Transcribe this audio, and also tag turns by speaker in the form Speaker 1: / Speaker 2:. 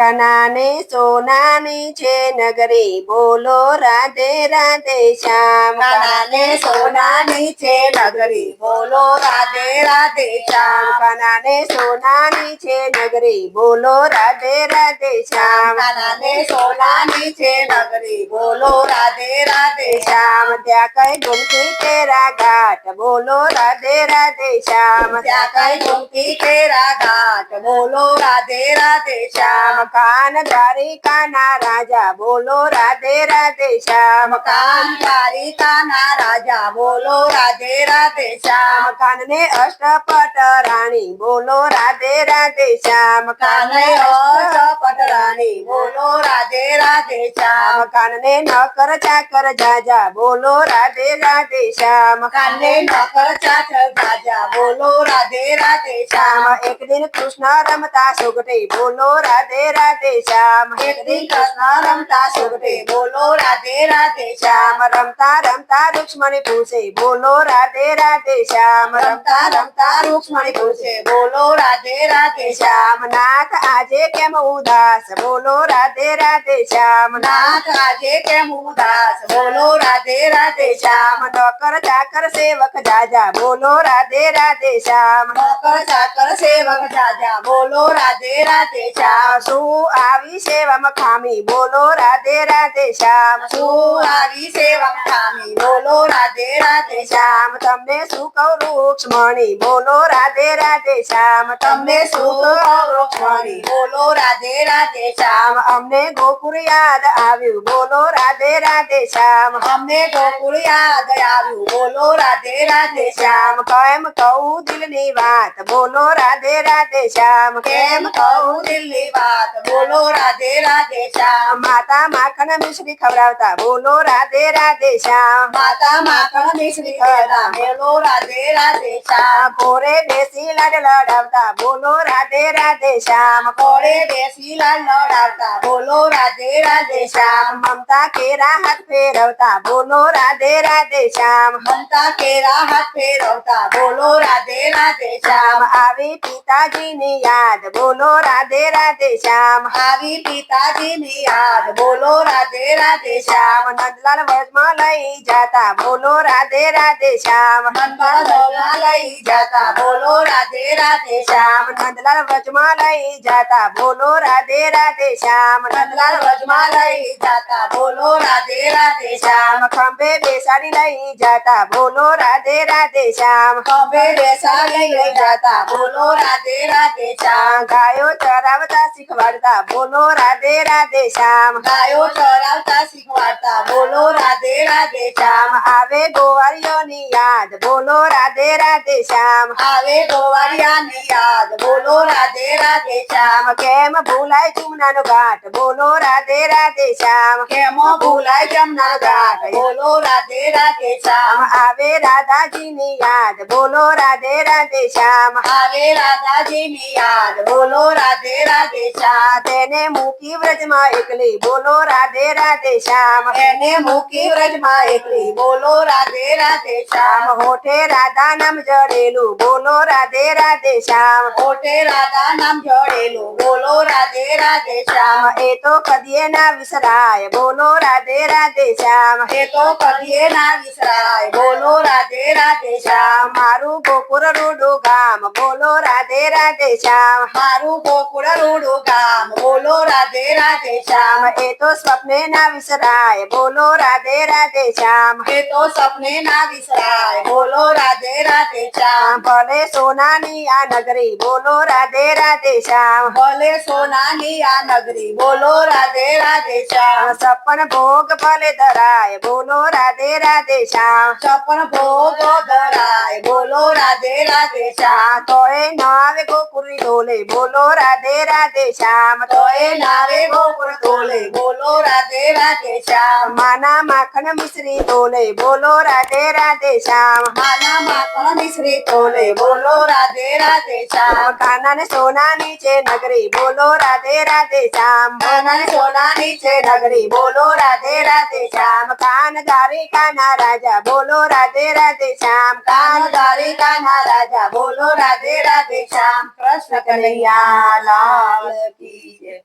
Speaker 1: કનાને સોનાની છે નગરી બોલો રાધે રાધે શ્યામ કનાને સોનાની
Speaker 2: છે નગરી બોલો રાધે રાધે શ્યામ
Speaker 1: કનાને સોનાની છે નગરી બોલો રાધે રાધે શ્યામ
Speaker 2: કનાને સોનાની છે નગરી બોલો રાધે રાધે
Speaker 1: શ્યામ ત્યાં કઈ ગુમતી તેરા ઘાટ બોલો રાધે રાધે શ્યામ ત્યાં કઈ
Speaker 2: ગુમતી તેરા ઘાટ બોલો રાધે રાધે શ્યામ
Speaker 1: મકાન દ્વારિકા ના રાજા બોલો રાધે રાધે શ્યામ મકાન
Speaker 2: દ્વારિકા ના રાજા બોલો રાધે રાધે શ્યામ
Speaker 1: મકાન ને અષ્ટપટ રાણી બોલો રાધે રાધે શ્યામ મકાન ને
Speaker 2: અષ્ટપટ રાણી બોલો રાધે રાધે શ્યામ
Speaker 1: મકાન ને નકર ચાકર જાજા બોલો રાધે રાધે શ્યામ
Speaker 2: મકાન ને નકર ચાકર જાજા બોલો રાધે રાધે શ્યામ
Speaker 1: એક દિન કૃષ્ણ રમતા સુગટી બોલો રાધે राधे श्याम हे हरि कृष्ण रमता सुरते
Speaker 2: बोलो राधे राधे श्याम
Speaker 1: रमता रमता रुक्ष्मणी पूछे बोलो राधे राधे श्याम रमता रमता रुक्ष्मणी पूछे
Speaker 2: बोलो राधे राधे श्याम
Speaker 1: नाथ आजे केम उदास बोलो राधे राधे श्याम नाथ
Speaker 2: आजे केम उदास बोलो राधे राधे श्याम
Speaker 1: नौकर चाकर सेवक जाजा बोलो राधे राधे श्याम
Speaker 2: नौकर चाकर सेवक जाजा बोलो राधे राधे श्याम
Speaker 1: શું આવી સેવામાં ખામી બોલો રાધે રાધે શ્યામ શું
Speaker 2: આવી સેવામાં ખામી બોલો રાધે રાધે
Speaker 1: શ્યામ તમને શું કહું રૂક્ષ્મણી બોલો રાધે રાધે શ્યામ તમને શું
Speaker 2: કહું રૂક્ષ્મણી બોલો રાધે રાધે
Speaker 1: શ્યામ અમને ગોકુળ યાદ આવ્યું બોલો રાધે રાધે શ્યામ
Speaker 2: અમને ગોકુર યાદ આવ્યું બોલો રાધે રાધે શ્યામ
Speaker 1: કેમ કહું દિલની વાત બોલો રાધે રાધે શ્યામ કેમ કહું
Speaker 2: દિલની વાત बोलो राधे राधे श्याम
Speaker 1: माता माखन मिश्री खवरावता बोलो राधे राधे श्याम
Speaker 2: माता माखन मिश्री खबरता बोलो राधे राधे श्याम
Speaker 1: कोरे देसी लाड लाडावता बोलो राधे राधे श्याम
Speaker 2: कोरे देसी लाड लाडावता बोलो राधे राधे श्याम
Speaker 1: ममता के राहत फेरवता बोलो राधे राधे श्याम
Speaker 2: ममता के राहत फेरवता बोलो राधे राधे श्याम
Speaker 1: आवे पिताजी ने याद बोलो राधे राधे श्याम श्याम
Speaker 2: हरी पिताजी ने आज बोलो राधे राधे श्याम
Speaker 1: नंदलाल वजमा लई जाता बोलो राधे राधे श्याम
Speaker 2: हनुमा लई जाता बोलो राधे राधे श्याम
Speaker 1: नंदलाल वर्मा लई जाता बोलो राधे राधे श्याम नंदलाल वजमा लई
Speaker 2: जाता बोलो राधे राधे श्याम
Speaker 1: खंबे बेसारी लई जाता बोलो राधे राधे श्याम
Speaker 2: खंबे बेसारी लई जाता बोलो राधे राधे श्याम
Speaker 1: गायो चरावता सिखवा બોલો રાદે રાદે
Speaker 2: શામ
Speaker 1: આવે ગોવારીયો ની યાદ બોલો રાદે રાદે શામ
Speaker 2: આવે ગોવારીયો ની યાદ બોલો રાદે રાદે શામ
Speaker 1: કેમ ભૂલાય ચુમનનો ઘાટ બોલો રાદે રાદે શામ
Speaker 2: કેમ ભૂલાય ચુમનનો ઘાટ બોલો રાદે રાદે શામ
Speaker 1: આવે રાધાજી ની યાદ બોલો રાદે રાદે શામ
Speaker 2: આવે રાધાજી ની યાદ બોલો રાદે રાદે
Speaker 1: તને મૂકી વૃજમાં એકલી બોલો રાદે રાદે શામ
Speaker 2: હેને મૂકી વૃજમાં એકલી બોલો રાદે રાદે શામ
Speaker 1: હોઠે રાધા નામ જડેલું બોલો રાદે રાદે શામ
Speaker 2: હોઠે રાધા નામ જડેલું બોલો રાદે રાદે શામ
Speaker 1: એ તો કદી ના વિસરાય બોલો રાદે રાદે શામ
Speaker 2: એ તો કદી ના વિસરાય બોલો રાદે રાદે શામ
Speaker 1: મારું પોપુર રૂડો ગામ બોલો રાદે રાદે શામ
Speaker 2: હારું પોપુર રૂડો ગામ राम बोलो राधे राधे श्याम
Speaker 1: ये तो सपने ना विसराय बोलो राधे राधे श्याम
Speaker 2: ये तो सपने ना विसराय बोलो राधे राधे श्याम
Speaker 1: भले सोनानिया नगरी बोलो राधे राधे श्याम
Speaker 2: भले सोनानिया नगरी बोलो राधे राधे श्याम
Speaker 1: सपन भोग भले धराय बोलो राधे राधे श्याम
Speaker 2: सपन भोग धराय राधे श्याम
Speaker 1: तोए नावे गोकुल तोले बोलो राधे राधे श्याम तोए नावे गोकुल तोले
Speaker 2: बोलो राधे राधे श्याम
Speaker 1: माना माखन मिश्री तोले बोलो राधे राधे श्याम
Speaker 2: माना माखन मिश्री तोले बोलो राधे राधे श्याम
Speaker 1: कानन ने सोना नीचे नगरी बोलो राधे राधे श्याम कानन ने
Speaker 2: सोना नीचे नगरी बोलो राधे राधे श्याम
Speaker 1: कान धारे का राजा बोलो राधे राधे श्याम कान
Speaker 2: गारी का राजा गोविंदा बोलो राधे राधे श्याम कृष्ण कन्हैया लाल की जय